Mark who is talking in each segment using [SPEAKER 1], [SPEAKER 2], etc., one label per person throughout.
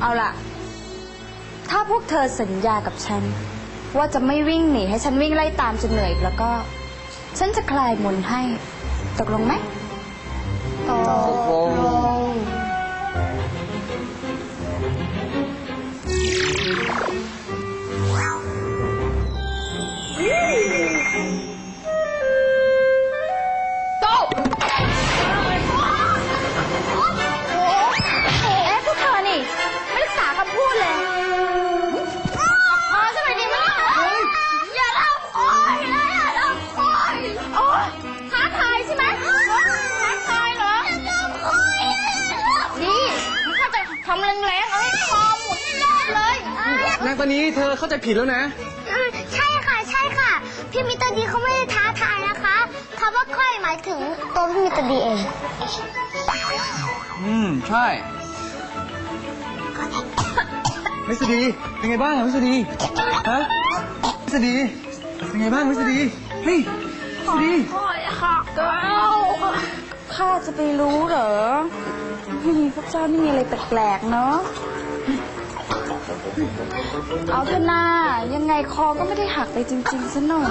[SPEAKER 1] เอาล่ะ ถ้าพวกเธอสัญญากับฉัน ว่าจะไม่วิ่งหนีให้ฉันวิ่งไล่ตามจนเหนื่อยอีกแล้วก็ ฉันจะคลายมนต์ให้ ตกลงไหมตก นาง
[SPEAKER 2] ตอนนี้เธอเข้าใจผิดแล้วนะ
[SPEAKER 3] ใช่ค่ะใช่ค่ะ พี่มิตรดีเขาไม่ได้ท้าทายนะคะคำว่าค่อยหมายถึงตัวพี่มิตรดีเอง
[SPEAKER 2] อืม ใช่มิสดีเป็นไงบ้างอะมิสดีฮะมิสดีเป็นไงบ้างมิสดีเฮ้ยมิสดี
[SPEAKER 1] ข้าจะไปรู้เหรอนี่พวกเจ้านี่มีอะไรแปลกๆเนาะ เอาเถอะนายังไงคอก็ไม่ได้หักไปจริงๆซะหน่อย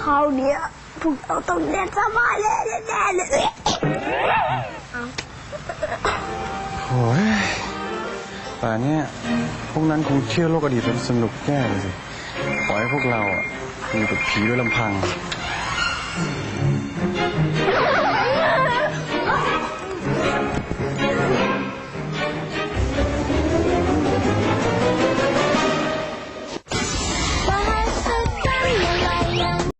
[SPEAKER 3] คราวเนี้ยพวกเราต้องเรียนสบายเลยแน่เลย
[SPEAKER 4] โอ้ยป่านเนี้ยพวกนั้นคงเที่ยวโลกอดีตจนสนุกแย่เลยสิ ปล่อยให้พวกเราอะอยู่กับผีด้วยลำพัง